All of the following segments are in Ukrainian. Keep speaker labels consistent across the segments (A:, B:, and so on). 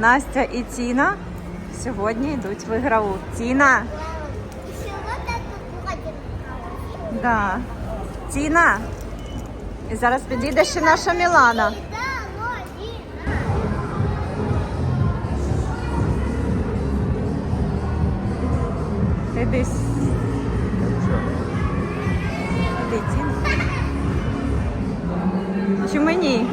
A: Настя і Тіна сьогодні йдуть в ігрову. Тіна, да. Тіна. І зараз підійде ще наша Мілана. Іди. Іди, Тіна. Чи мені?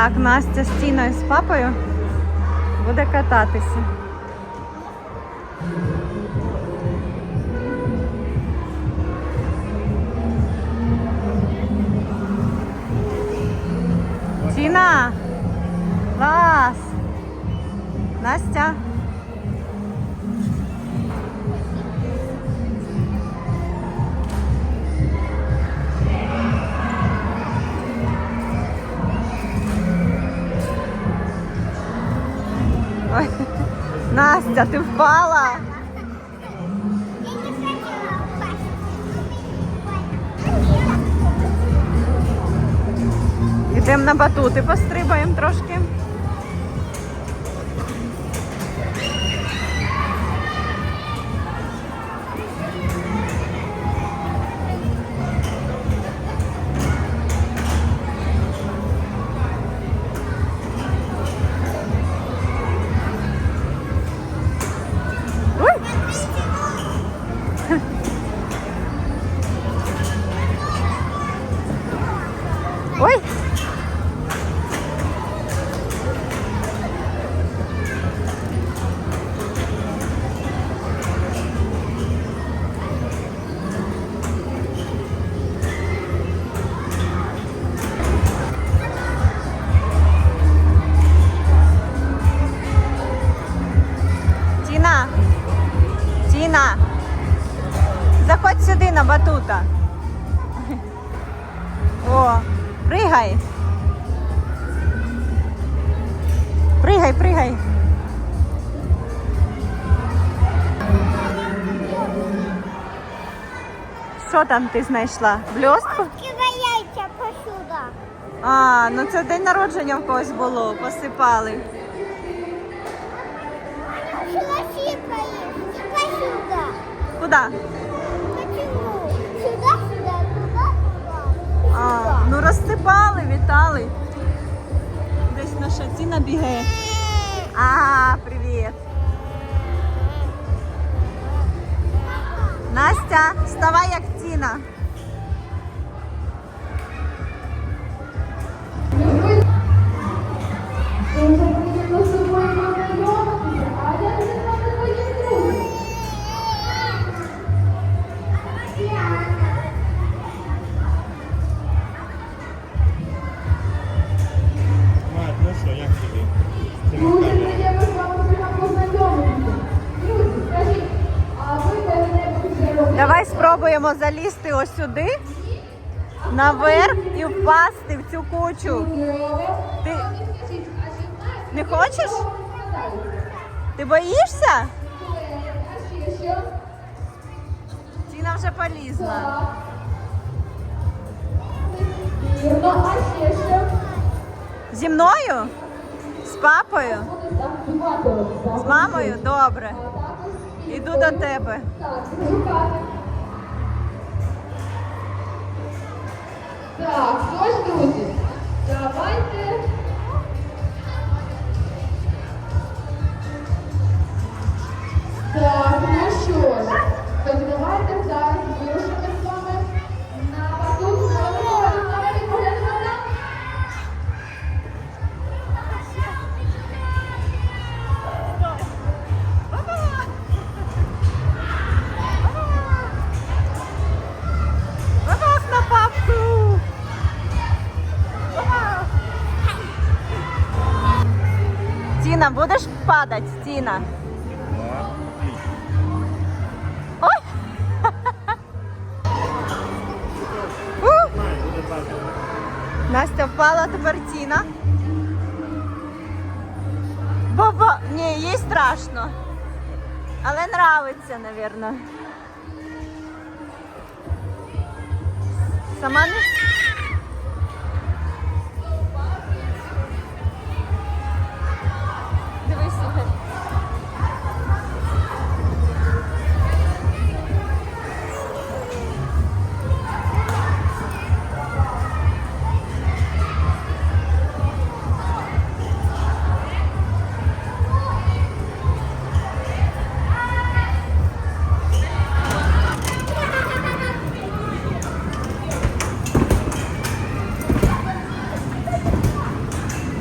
A: Так, Настя з Тіною з папою буде кататися. Тіна! Клас! Настя! Настя, ти впала! Ідемо на батути, пострибаємо трошки. Що там ти знайшла? Бльостку?
B: Яйця посюда.
A: А, ну це день народження в когось було, посипали. Куди?
B: Сюда, туда, туда.
A: А, ну розсипали, вітали. Десь наша ціна бігає. А, привіт. Настя, вставай як Тіна. Ось сюди, наверх і впасти в цю кучу. Ти не хочеш? Ти боїшся? Тіна вже полізла. Зі мною? З папою? З мамою? Добре. Іду до тебе.
C: Так, ж, друзі, давайте. Так, ну що ж, так давайте зараз
A: падати, Ой! Настя впала, тепер Тіна. Баба, ні, їй страшно. Але нравиться, напевно. Сама не.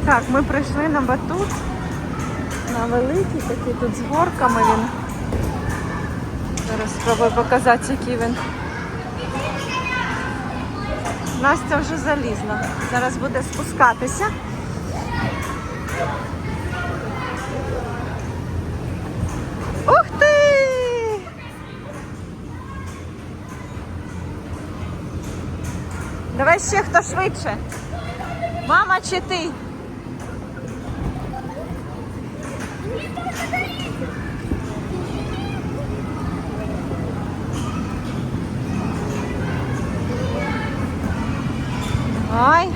A: Так, ми прийшли на батут. На великий такий тут з горками він. Зараз спробую показати, який він. Настя вже залізла. Зараз буде спускатися. Ух ти! Давай ще хто швидше. Мама чи ти? Ай.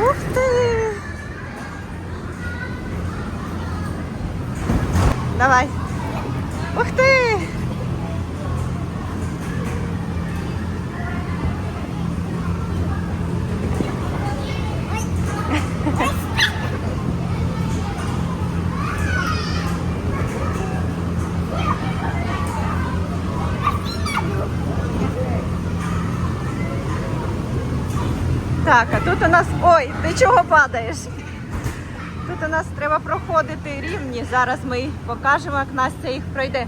A: Ух ти! Тут у нас. Ой, ти чого падаєш? Тут у нас треба проходити рівні. Зараз ми покажемо, як Настя їх пройде.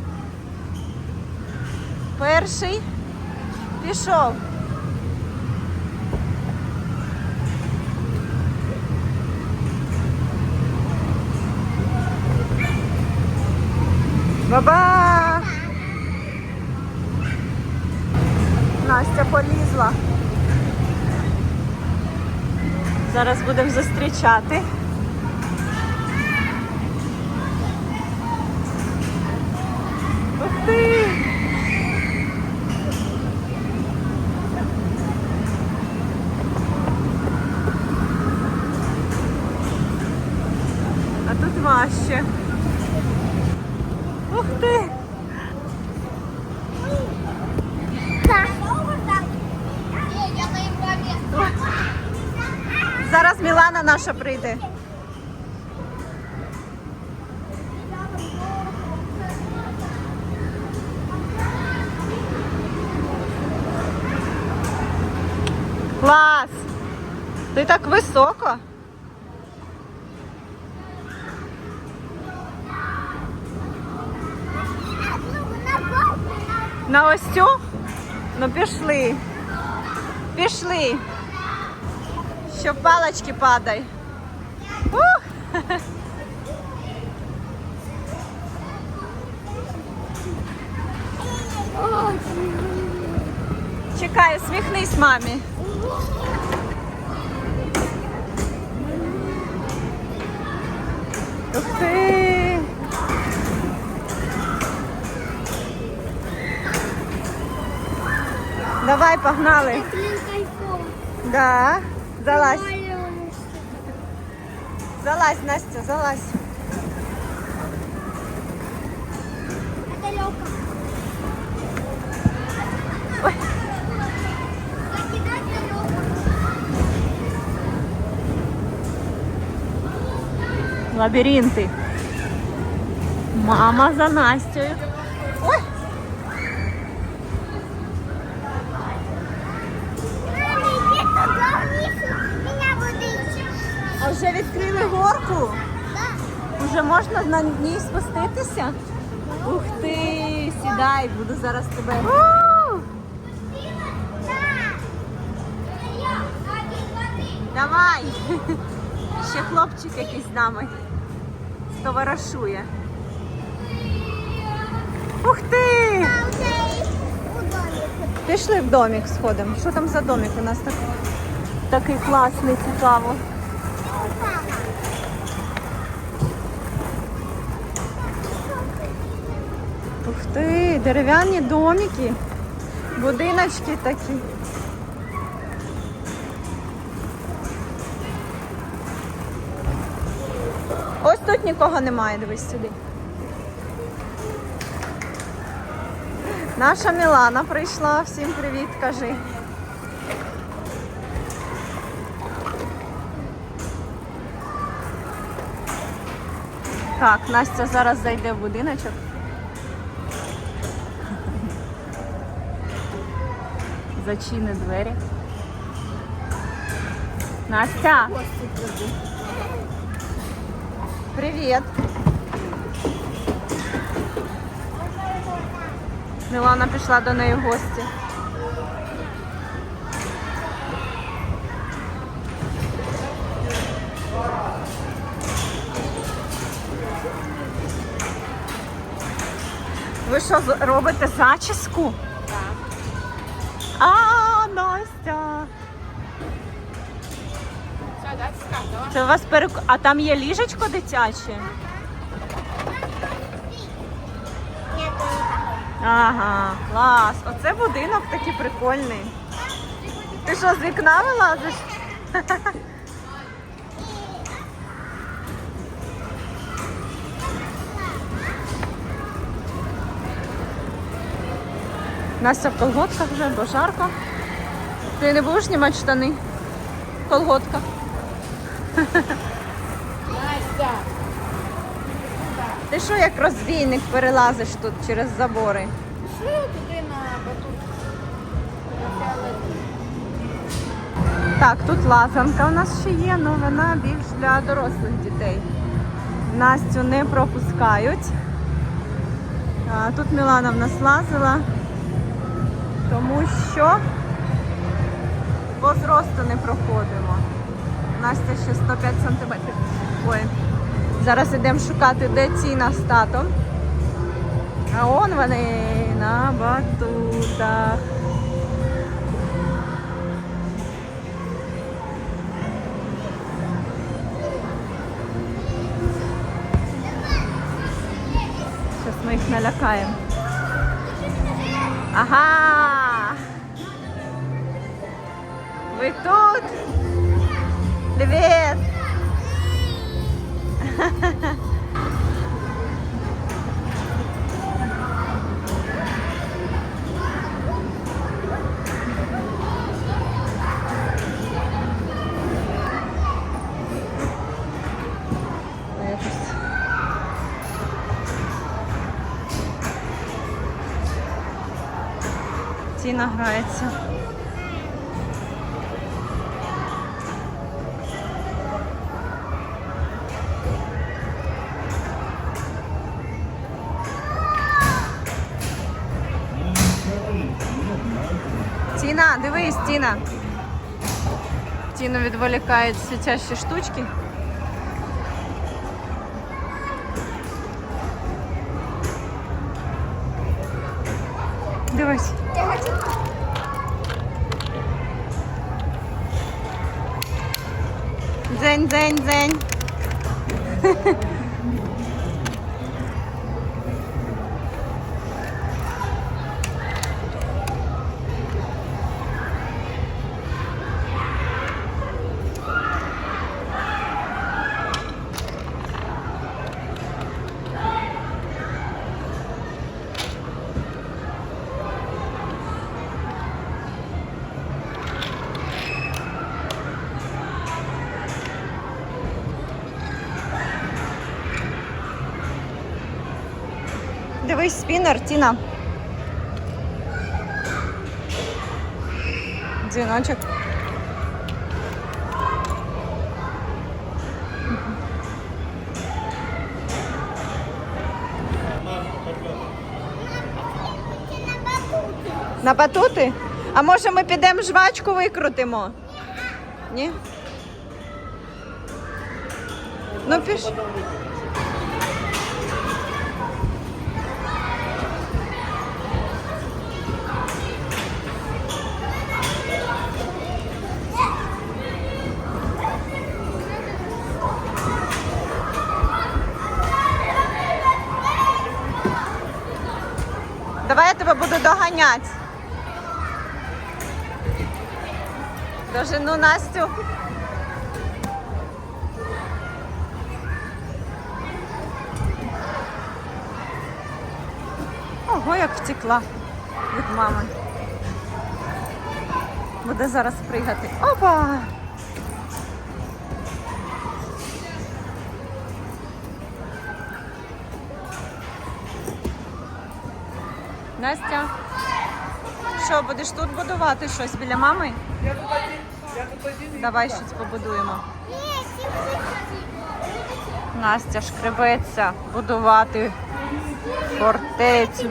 A: Перший пішов. Баба! Зараз будемо зустрічати. Ух ти! А тут важче. Ух ти!
B: Так. Я на імбові.
A: Зараз Мілана наша прийде. Клас! Ти так високо. На ось цю? Ну пішли. Пішли. Що палочки падай. Ух! Чекай, усміхнись мамі. Ух ти! Давай, погнали. Да. Залазь. Залазь, Настя, залазь.
B: Это легко.
A: Ой. Лабіринти. Мама за Настею. Відкрили горку. Уже можна на ній спуститися? Ух ти, сідай, буду зараз тебе. Давай. Ще хлопчик якийсь з нами. Товаришує. Ух ти! Пішли в домик сходимо. Що там за домик у нас так? такий класний, цікаво. Ти, дерев'яні домики, будиночки такі. Ось тут нікого немає, дивись сюди. Наша Мілана прийшла. Всім привіт, кажи. Так, Настя зараз зайде в будиночок. Зачини двері. Настя! Привіт! Мілана пішла до неї в гості. Ви що робите зачіску? Це у вас перек... А там є ліжечко дитяче? Ага, клас. Оце будинок такий прикольний. Ти що, з вікна вилазиш? Настя в колготках вже, бо жарко. Ти не будеш знімати штани? В колготках.
C: Настя!
A: Ти що як розбійник перелазиш тут через забори?
C: Пішли туди на батут.
A: Так, тут лазанка у нас ще є, але вона більш для дорослих дітей. Настю не пропускають. А, тут Мілана в нас лазила, тому що по зросту не проходимо. Настя ще 105 сантиметрів. Ой. Зараз йдемо шукати, де Тіна з татом. А он вони на батутах. Зараз ми їх налякаємо. Ага. Ви тут? Привіт! Якось. Тіна грається. Тіна, дивись, Тіна. Тіну відволікають світящі штучки. Дивись. Дзень, дзень, дзень. Дивись, спінер, Тіна. Дзвіночок. На батути? А може ми підемо жвачку викрутимо? Ні? Ну піш. Буду доганяти. Дожену Настю. Ого, як втекла від мами. Буде зараз пригати. Опа! Настя, що, будеш тут будувати щось біля мами? Я тут один. Я тут один. Давай щось побудуємо. Настя шкребеться будувати фортецю.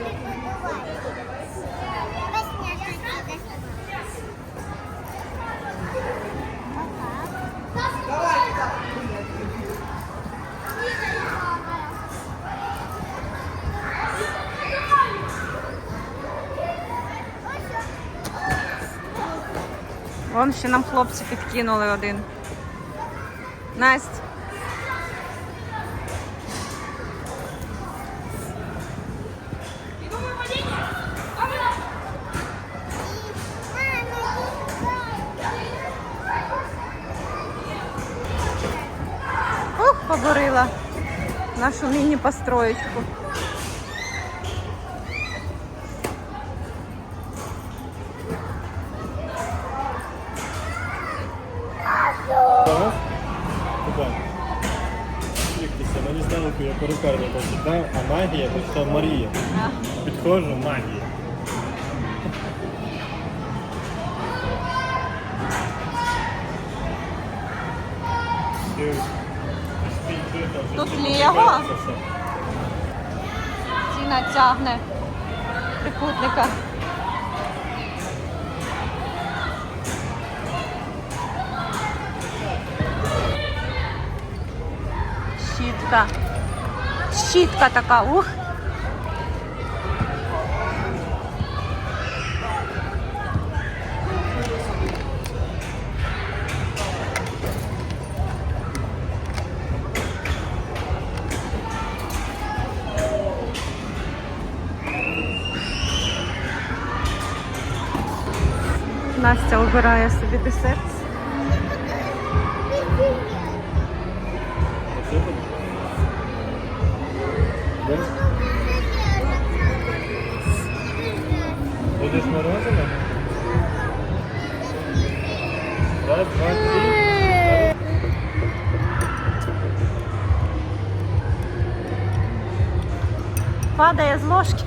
A: Вон ще нам хлопці підкинули один. Настя. Ух, поборила нашу міні-построєчку.
D: Здалеку я а магія що Марія. Підходжу, магія.
A: Тут Лего? Ціна тягне трикутника. Щітка. Щітка така, ух. Настя обирає собі десерт.
D: Да? Будеш мороженое? Раз, два, три.
A: Падає з ложки.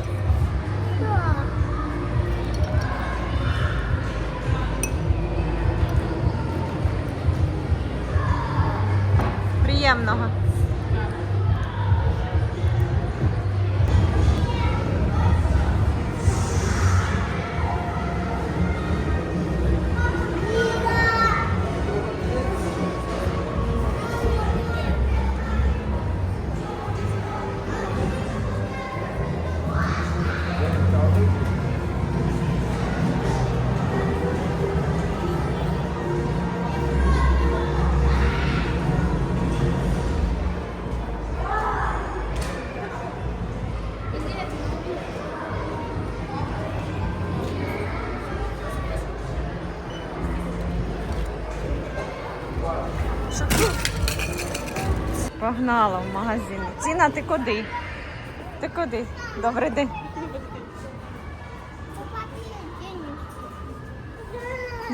A: Приємного. Погнала в магазин. Ціна, ти куди? Ти куди? Добрий день.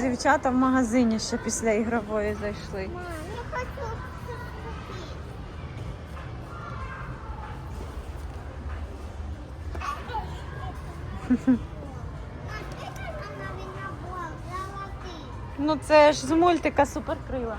A: Дівчата в магазині ще після ігрової зайшли.
B: Мам, я хочу
A: Ну це ж з мультика суперкрила.